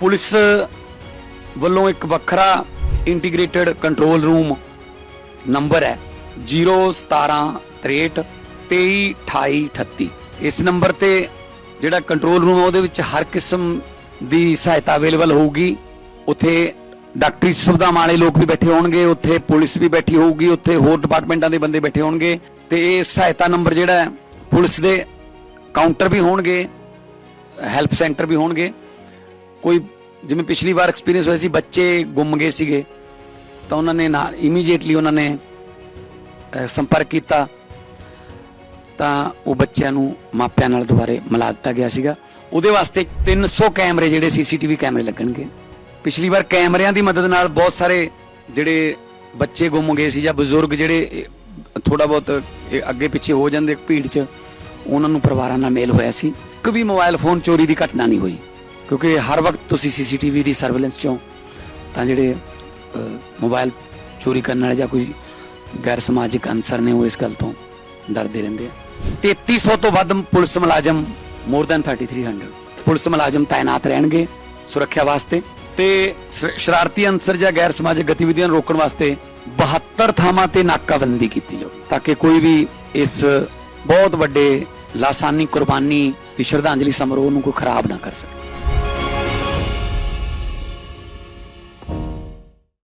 Police ਵੱਲੋਂ ਇੱਕ ਵੱਖਰਾ ਇੰਟੀਗ੍ਰੇਟਿਡ ਕੰਟਰੋਲ ਰੂਮ ਨੰਬਰ ਹੈ 01763 232838 ਇਸ ਨੰਬਰ ਤੇ ਜਿਹੜਾ ਕੰਟਰੋਲ ਰੂਮ ਹੈ, ਉਹਦੇ ਵਿੱਚ ਹਰ ਕਿਸਮ ਦੀ ਸਹਾਇਤਾ ਅਵੇਲੇਬਲ ਹੋਊਗੀ। ਉੱਥੇ ਡਾਕਟਰੀ ਸੁਵਿਧਾਵਾਂ ਵਾਲੇ ਲੋਕ ਵੀ ਬੈਠੇ ਹੋਣਗੇ, ਉੱਥੇ ਪੁਲਿਸ ਵੀ ਬੈਠੀ ਹੋਊਗੀ, ਉੱਥੇ ਹੋਰ ਡਿਪਾਰਟਮੈਂਟਾਂ ਦੇ ਬੰਦੇ ਬੈਠੇ ਹੋਣਗੇ। ਤੇ ਇਹ ਸਹਾਇਤਾ ਨੰਬਰ ਜਿਹੜਾ ਪੁਲਿਸ ਦੇ ਕਾਊਂਟਰ ਵੀ ਹੋਣਗੇ, ਹੈਲਪ ਸੈਂਟਰ ਵੀ ਹੋਣਗੇ। ਕੋਈ ਜਿਵੇਂ ਪਿਛਲੀ ਵਾਰ ਐਕਸਪੀਰੀਅੰਸ ਹੋਇਆ ਸੀ, ਬੱਚੇ ਗੁੰਮ ਗਏ ਸੀਗੇ, ਤਾਂ ਉਹਨਾਂ ਨੇ ਨਾਲ ਇਮੀਡੀਏਟਲੀ ਉਹਨਾਂ ਨੇ ਸੰਪਰਕ ਕੀਤਾ। ਤਾਂ ਉਹ ਬੱਚਿਆਂ ਨੂੰ ਮਾਪਿਆਂ ਨਾਲ ਦੁਬਾਰੇ ਮਿਲਾ ਦਿੱਤਾ ਗਿਆ ਸੀਗਾ। ਉਹਦੇ ਵਾਸਤੇ 300 ਕੈਮਰੇ ਜਿਹੜੇ ਸੀਸੀਟੀਵੀ ਕੈਮਰੇ ਲੱਗਣਗੇ। ਪਿਛਲੀ ਵਾਰ ਕੈਮਰਿਆਂ ਦੀ ਮਦਦ ਨਾਲ ਬਹੁਤ ਸਾਰੇ ਜਿਹੜੇ ਬੱਚੇ ਗੁੰਮ ਗਏ ਸੀ ਜਾਂ ਬਜ਼ੁਰਗ ਜਿਹੜੇ ਥੋੜਾ ਬਹੁਤ ਅੱਗੇ ਪਿੱਛੇ ਹੋ ਜਾਂਦੇ ਭੀੜ 'ਚ, ਉਹਨਾਂ ਨੂੰ ਪਰਿਵਾਰਾਂ ਨਾਲ ਮੇਲ ਹੋਇਆ ਸੀ। ਇੱਕ ਵੀ ਮੋਬਾਈਲ ਫੋਨ ਚੋਰੀ ਦੀ ਘਟਨਾ ਨਹੀਂ ਹੋਈ। ਕਿਉਂਕਿ ਹਰ ਵਕਤ ਤੁਸੀਂ ਸੀਸੀਟੀਵੀ ਦੀ ਸਰਵੇਲੈਂਸ 'ਚੋਂ ਤਾਂ ਜਿਹੜੇ ਅਹ, ਮੋਬਾਈਲ ਚੋਰੀ ਕਰਨ ਵਾਲੇ ਜਾਂ ਕੋਈ ਗੈਰ ਸਮਾਜਿਕ ਅਨਸਰ ਨੇ ਉਹ ਇਸ ਗੱਲ ਤੋਂ ਡਰਦੇ ਰਹਿੰਦੇ ਆ। 3300 ਤੋਂ ਵੱਧ ਪੁਲਿਸ ਮੁਲਾਜ਼ਮ ਮੋਰ ਦੈਨ 3300 ਪੁਲਿਸ ਮੁਲਾਜ਼ਮ ਤਾਇਨਾਤ ਰਹਿਣਗੇ ਸੁਰੱਖਿਆ ਵਾਸਤੇ ਤੇ ਸ਼ਰਾਰਤੀ ਅਨਸਰ ਜਾਂ ਗੈਰ ਸਮਾਜਿਕ ਗਤੀਵਿਧੀਆਂ ਨੂੰ ਰੋਕਣ ਵਾਸਤੇ 72 ਥਾਵਾਂ ਤੇ ਨਾਕਾਬੰਦੀ ਕੀਤੀ ਜਾਊਗੀ ਤਾਂ ਕਿ ਕੋਈ ਵੀ ਇਸ ਬਹੁਤ ਵੱਡੇ ਲਾਸਾਨੀ ਕੁਰਬਾਨੀ ਦੀ ਸ਼ਰਧਾਂਜਲੀ ਸਮਾਰੋਹ ਨੂੰ ਕੋਈ ਖਰਾਬ ਨਾ ਕਰ ਸਕੇ।